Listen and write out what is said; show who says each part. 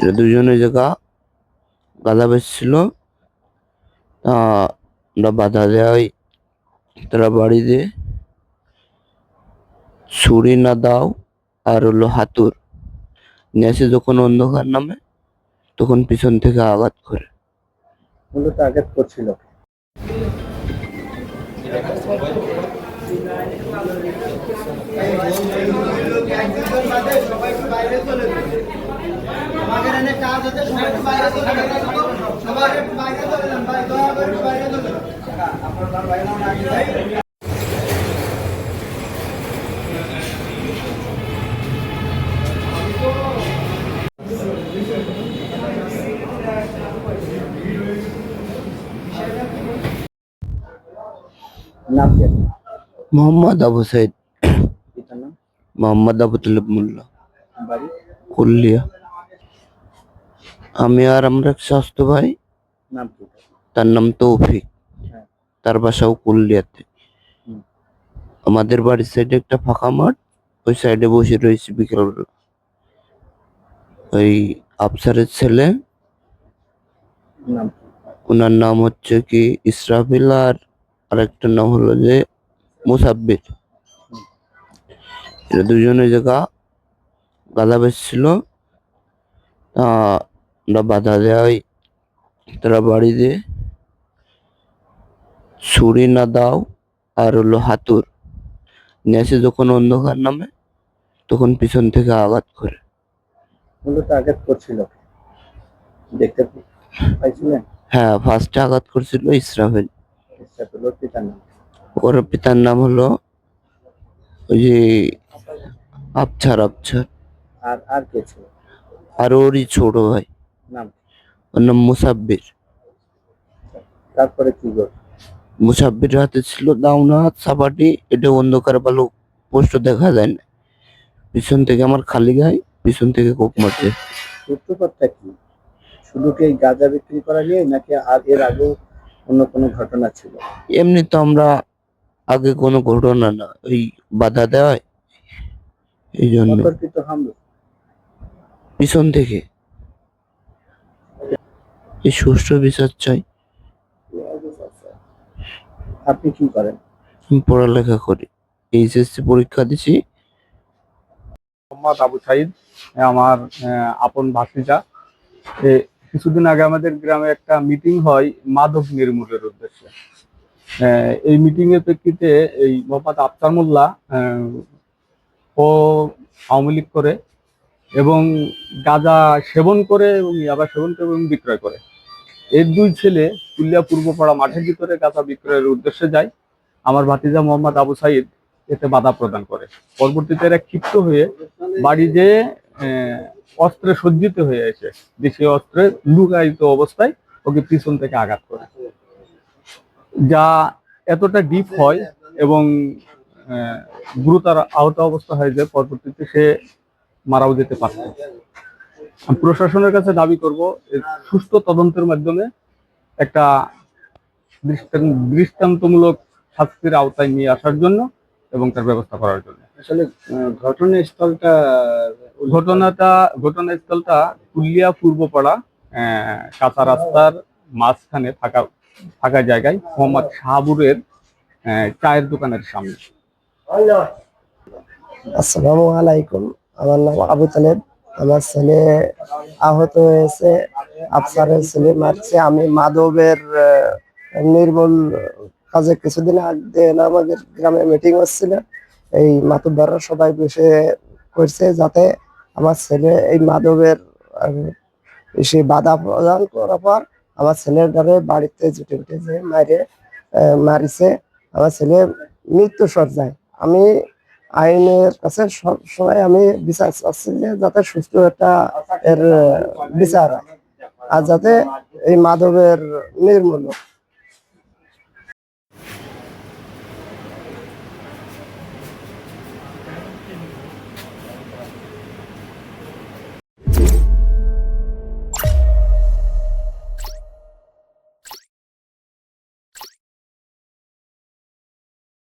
Speaker 1: এরা দুজনে জায়গা গাঁদা বেচছিল তা আমরা বাধা দেওয়াই তারা বাড়ি দিয়ে। ছুরি না দাও, আর হলো হাতুর। নিয়ে যখন অন্ধকার নামে, তখন পিছন থেকে আঘাত করে।
Speaker 2: আঘাত করছিল
Speaker 3: আমাদের এখানে কাজ হচ্ছে সবাই একটু বাইরে চলে যান সবাই একটু বাইরে চলে যান ভাই দয়া করে একটু বাইরে চলে যান আপনার বাইরে না আগে ভাই
Speaker 2: নাম কি আপনার?
Speaker 1: মোহাম্মদ আবু সাইদ। মোহাম্মদ আবু তুলিব মোল্লা। কুল্লিয়া। আমি আর আমরা এক স্বাস্থ্য ভাই।
Speaker 2: নাম কি? তার?
Speaker 1: তার নাম তৌফিক।
Speaker 2: হ্যাঁ।
Speaker 1: তার বাসাও কুল্লিয়াতে আমাদের বাড়ির সাইডে একটা ফাঁকা মাঠ ওই সাইডে বসে রয়েছে বিকেল ওই আফসারের ছেলে ওনার নাম হচ্ছে কি ইসরাফিল আর আরেকটা নাম হলো যে মুসাব্বির। এরা দুজনে জায়গা গাঁদা বেচছিল তা আমরা বাধা দেওয়াই তারা বাড়ি দিয়ে ছুরি না দাও। আর হলো হাতুর। নিয়ে আসে যখন অন্ধকার নামে তখন পিছন থেকে আঘাত করে।
Speaker 2: মূলত আঘাত করছিল। দেখতে পাইছিলেন?
Speaker 1: হ্যাঁ ফার্স্টে আঘাত করছিল ইসরাফিল। ওর পিতার নাম হলো ওই যে আবছার আবছার।
Speaker 2: আর আর কে ছিল?
Speaker 1: আর ওরই ছোট ভাই।
Speaker 2: নাম?
Speaker 1: ওর নাম মুসাব্বির।
Speaker 2: তারপরে কি করল
Speaker 1: মুসাব্বির হাতে ছিল দাউনা সাপাটি এটা অন্ধকার ভালো স্পষ্ট দেখা যায় না। পিছন থেকে আমার খালি গায়ে পিছন থেকে কোপ মারছে।
Speaker 2: সূত্রপাতটা কি? শুধু কি এই গাঁজা বিক্রি করা নিয়ে নাকি আর এর আগেও অন্য কোনো ঘটনা ছিল?
Speaker 1: এমনি তো আমরা আগে কোনো ঘটনা না ওই বাধা দেওয়ায় এই জন্য।
Speaker 2: অতর্কিত হামলা?
Speaker 1: পিছন থেকে। এই সুষ্ঠু বিচার চাই।
Speaker 2: আপনি কি করেন?
Speaker 1: আমি পড়ালেখা করি। এইচএসসি পরীক্ষা দিছি।
Speaker 4: মোহাম্মদ আবু সাইদ আমার আহ, আপন ভাতিজা। এ কিছুদিন আগে আমাদের গ্রামে একটা মিটিং হয় মাদক নির্মূলের উদ্দেশ্যে। আহ, এই মিটিং এর প্রেক্ষিতে এই মোহাম্মদ আফতার মোল্লা আহ, ও আওয়ামী লীগ করে এবং গাঁজা সেবন করে এবং ইয়াবা সেবন করে এবং বিক্রয় করে। এর দুই ছেলে কুলিয়া পূর্বপাড়া মাঠের ভিতরে গাঁজা বিক্রয়ের উদ্দেশ্যে যায়। আমার ভাতিজা মোহাম্মদ আবু সাইদ এতে বাধা প্রদান করে। পরবর্তীতে এরা ক্ষিপ্ত হয়ে বাড়ি আহ, অস্ত্রে সজ্জিত হয়ে এসে দেশীয় অস্ত্রে লুকায়িত অবস্থায় ওকে পিছন থেকে আঘাত করে। যা এতটা ডিপ হয় এবং গুরুতর আহত অবস্থা হয় যে পরবর্তীতে সে মারাও যেতে পারত। প্রশাসনের কাছে দাবি করব সুস্থ তদন্তের মাধ্যমে একটা দৃষ্টান্তমূলক শাস্তির আওতায় নিয়ে আসার জন্য এবং তার ব্যবস্থা করার জন্য।
Speaker 2: আসলে আহ, ঘটনাস্থলটা
Speaker 4: ঘটনাটা ঘটনাস্থলটা কুলিয়া পূর্বপাড়া আহ, কাঁচা রাস্তার মাঝখানে থাকা ফাঁকা জায়গায় মোহাম্মদ শাহাবুরের আহ, চায়ের দোকানের সামনে।
Speaker 5: আসসালামু আলাইকুম। আমার নাম আবু তালেব। আমার ছেলে আহত হয়েছে, আফসারের ছেলে মারছে। আমি মাধবের নির্মূল কাজে কিছুদিন আগে আমাদের গ্রামে মিটিং হচ্ছিল। এই মাতুব্বাররা সবাই বসে করছে যাতে আমার ছেলে এই মাধবের সে বাধা প্রদান করার পর আমার ছেলের দ্বারা বাড়িতে জুটে উঠে যে মারে মারিছে। আমার ছেলে মৃত্যু সজ্জায় আমি আইনের কাছে সবসময় আমি বিচার চাচ্ছি যে যাতে সুস্থ একটা এর, বিচার আর যাতে এই মাধবের নির্মূল।